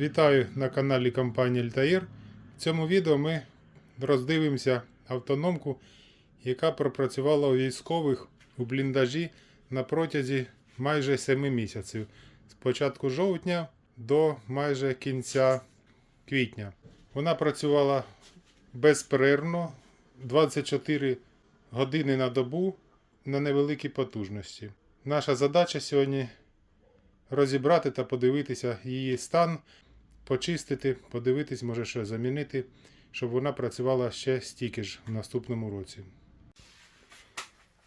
Вітаю на каналі компанії Альтаїр. В цьому відео ми роздивимося автономку, яка пропрацювала у військових у бліндажі на протязі майже 7 місяців з початку жовтня до майже кінця квітня. Вона працювала безперервно 24 години на добу на невеликій потужності. Наша задача сьогодні розібрати та подивитися її стан, почистити, подивитись, може що замінити, щоб вона працювала ще стільки ж в наступному році.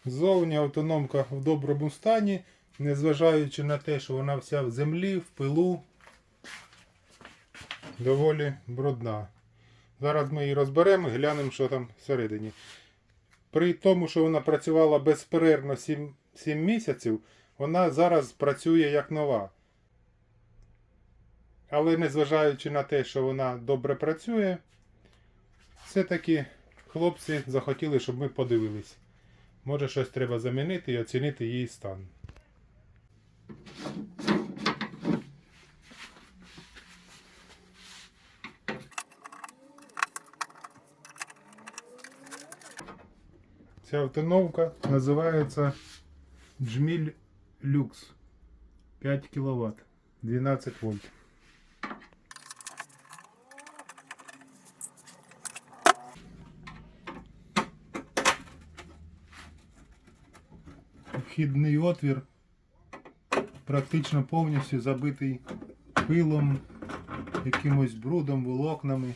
Зовні автономка в доброму стані, незважаючи на те, що вона вся в землі, в пилу, доволі брудна. Зараз ми її розберемо і глянемо, що там всередині. При тому, що вона працювала безперервно 7, 7 місяців, вона зараз працює як нова. Але незважаючи на те, що вона добре працює, все-таки хлопці захотіли, щоб ми подивились. Може щось треба замінити і оцінити її стан. Ця автономка називається Джміль Люкс 5 кВт 12 вольт. Вхідний отвір практично повністю забитий пилом, якимось брудом, волокнами.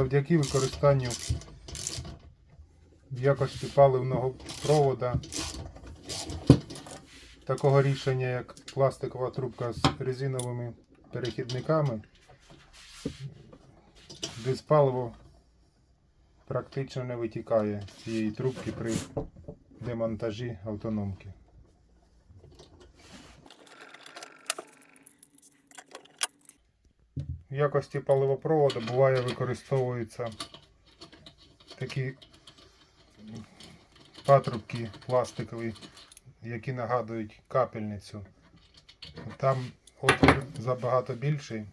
Завдяки використанню в якості паливного провода такого рішення, як пластикова трубка з резиновими перехідниками, диспаливо практично не витікає з цієї трубки при демонтажі автономки. В якості паливопроводу буває використовуються такі патрубки пластикові, які нагадують капельницю. Там отвір забагато більший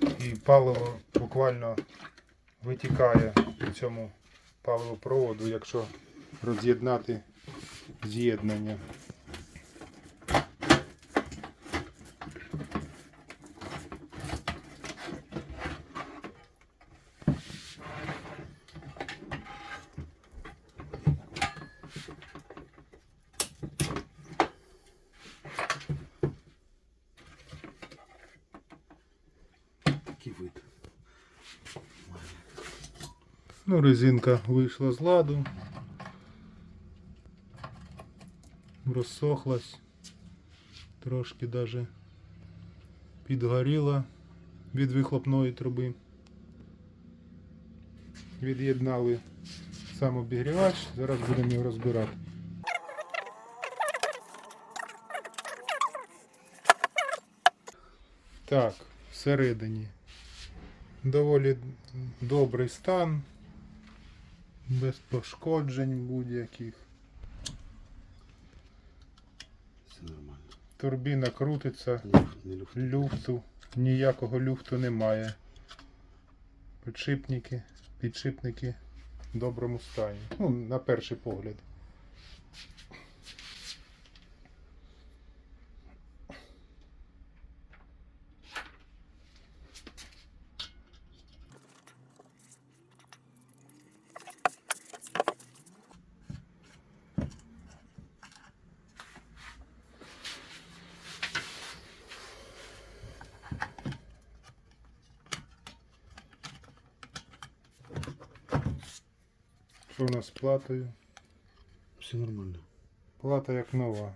і паливо буквально витікає у цьому паливопроводу, якщо роз'єднати з'єднання. Ну, резинка вийшла з ладу. Розсохлась. Трошки даже підгоріла від вихлопної труби. Від'єднали сам обігрівач, зараз будемо його розбирати. Так, всередині доволі добрий стан, без пошкоджень будь-яких. Все нормально. Турбіна крутиться, Люфт, не люфт. люфту, ніякого люфту немає. Підшипники, підшипники в доброму стані. Ну, на перший погляд. Що у нас з платою? Все нормально. Плата як нова.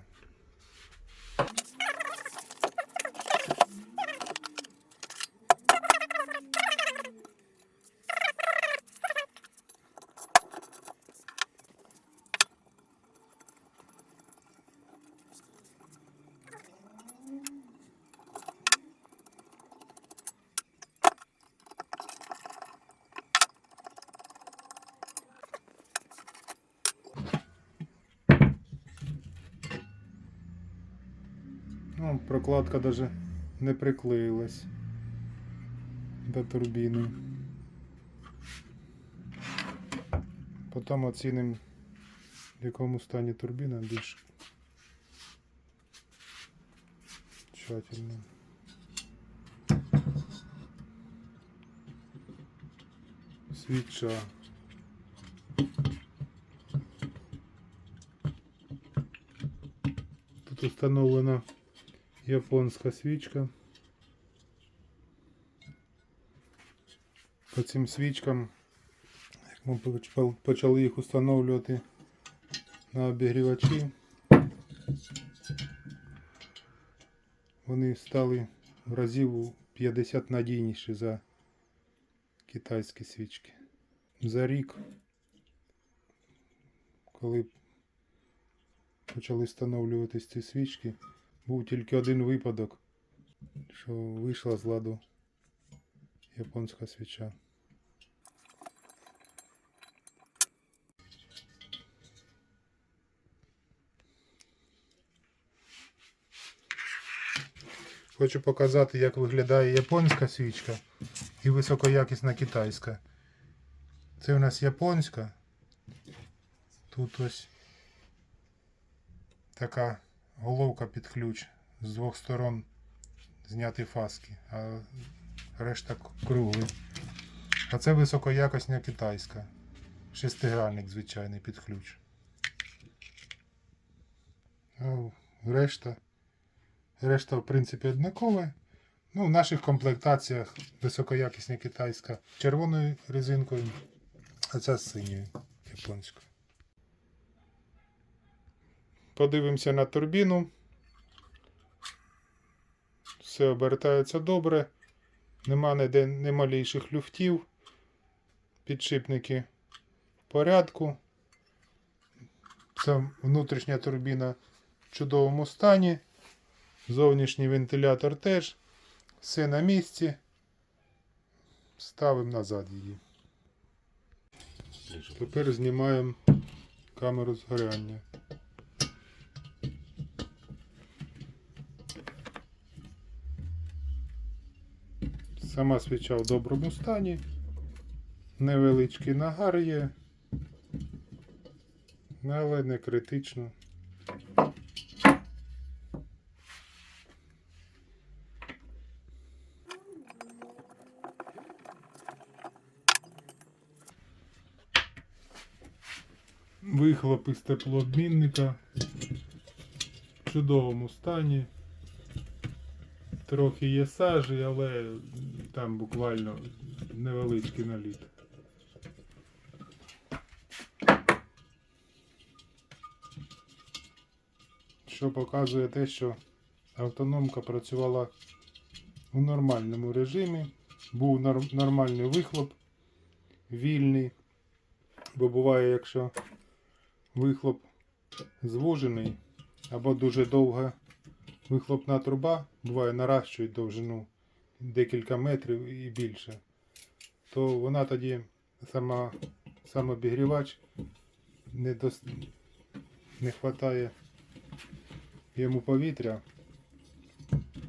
Прокладка даже не приклеїлась до турбіни. Потім оцінимо, в якому стані турбіна більш тщательно. Свіча. Тут установлена японська свічка. По цим свічкам, як ми почали їх встановлювати на обігрівачі, вони стали в разів 50 надійніші за китайські свічки. За рік, коли почали встановлюватись ці свічки, був тільки один випадок, що вийшла з ладу японська свіча. Хочу показати, як виглядає японська свічка і високоякісна китайська. Це у нас японська. Тут ось така головка під ключ з двох сторон зняті фаски, а решта круглий. А це високоякісна китайська. Шестигранник звичайний під ключ. А решта. Решта, в принципі, однакова. Ну, в наших комплектаціях високоякісна китайська червоною резинкою, а ця з синьою японською. Подивимося на турбіну. Все обертається добре. Нема ніде ні люфтів. Підшипники в порядку. Це внутрішня турбіна в чудовому стані. Зовнішній вентилятор теж. Все на місці. Ставимо назад її. Тепер знімаємо камеру згоряння. Сама свіча в доброму стані. Невеличкий нагар є. Але не критично. Вихлоп із теплообмінника в чудовому стані. Трохи є сажі, але там буквально невеличкий наліт. Що показує те, що автономка працювала у нормальному режимі, був нормальний вихлоп, вільний. Бо буває, якщо вихлоп звужений або дуже довга вихлопна труба, буває наращують довжину декілька метрів і більше, то вона тоді сама, сам обігрівач не, дос, не хватає йому повітря,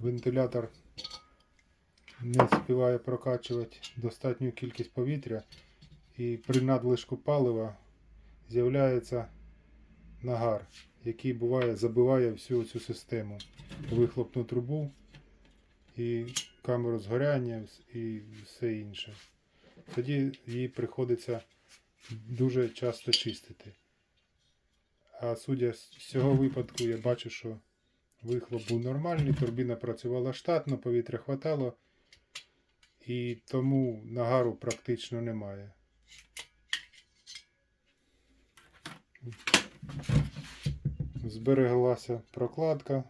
вентилятор не співає прокачувати достатню кількість повітря. І при надлишку палива з'являється нагар, який буває забиває всю цю систему, вихлопну трубу і камеру згоряння і все інше. Тоді їй приходиться дуже часто чистити. А судя з цього випадку, я бачу, що вихлоп був нормальний, турбіна працювала штатно, повітря хватало, і тому нагару практично немає. Збереглася прокладка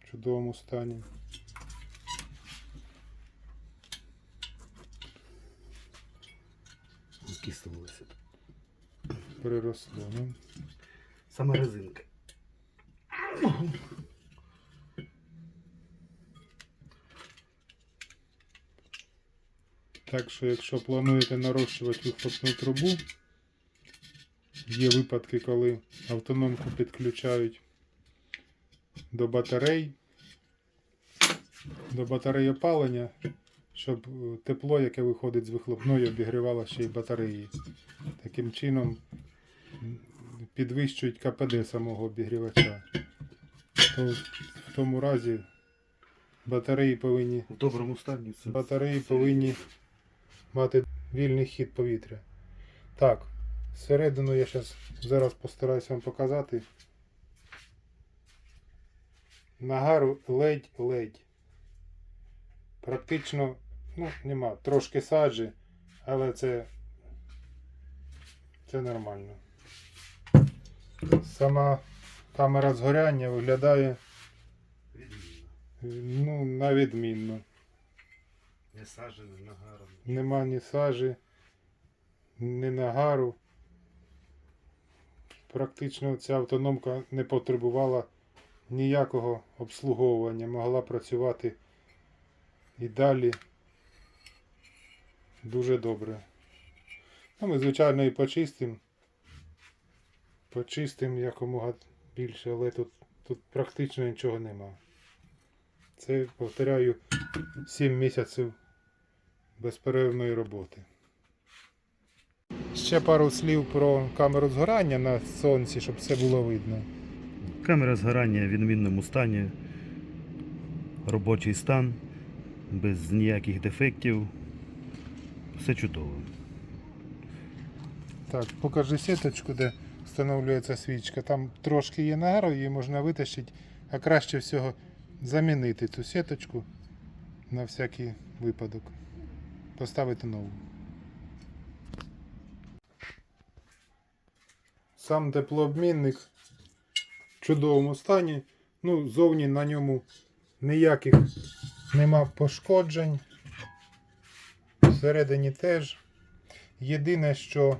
в чудовому стані. Окислилося. Переросло. Ну, Саме резинка. Так що, якщо плануєте нарощувати вихлопну трубу, є випадки, коли автономку підключають до батарей, до батарей опалення, щоб е, тепло, яке виходить з вихлопної, обігрівало ще й батареї. Таким чином підвищують КПД самого обігрівача. То в тому разі батареї повинні В доброму стані це. Батареї повинні мати вільний хід повітря. Так, всередину я щас, зараз постараюся вам показати. Нагар ледь-ледь. Практично, ну, нема, трошки саджі, але це, це нормально. Сама камера згоряння виглядає ну, на відмінно. Не сажене, нагаром. Нема ні сажі, ні нагару. Практично ця автономка не потребувала ніякого обслуговування, могла працювати і далі дуже добре. Ну, ми, звичайно, і почистимо. Почистимо якомога більше, але тут, тут практично нічого нема. Це, повторяю, 7 місяців безперервної роботи. Ще пару слів про камеру згорання на сонці, щоб все було видно. Камера згорання в відмінному стані. Робочий стан, без ніяких дефектів. Все чудово. Так, покажи сіточку, де встановлюється свічка. Там трошки є нагару, її можна витащити, а краще всього замінити цю сіточку на всякий випадок. Поставити нову. Сам теплообмінник в чудовому стані. Ну, зовні на ньому ніяких нема пошкоджень. Всередині теж. Єдине, що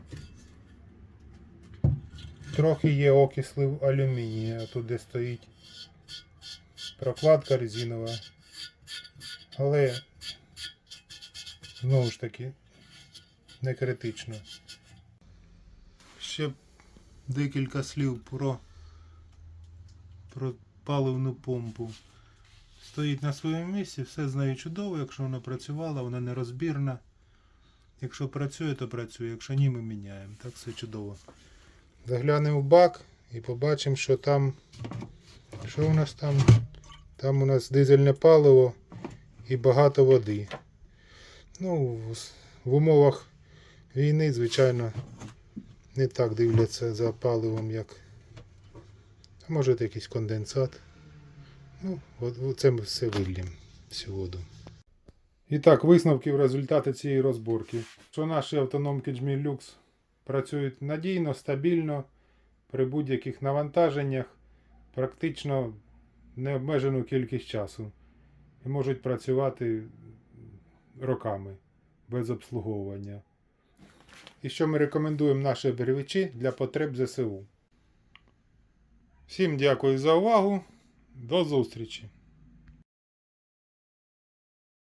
трохи є окислив алюмінія, тут де стоїть прокладка резинова. Але знову ж таки не критично. Ще декілька слів про, про паливну помпу. Стоїть на своєму місці, все з чудово, якщо вона працювала, вона не розбірна. Якщо працює, то працює. Якщо ні, ми міняємо. Так все чудово. Заглянемо в бак і побачимо, що там. Що у нас там? Там у нас дизельне паливо і багато води. Ну, в, умовах війни, звичайно, не так дивляться за паливом, як. А може якийсь конденсат. Ну, це ми все вильємо всю воду. І так, висновки в результаті цієї розборки. Що наші автономки Lux працюють надійно, стабільно, при будь-яких навантаженнях, практично необмежену кількість часу. І можуть працювати роками без обслуговування. І що ми рекомендуємо наші оберігачі для потреб ЗСУ. Всім дякую за увагу. До зустрічі!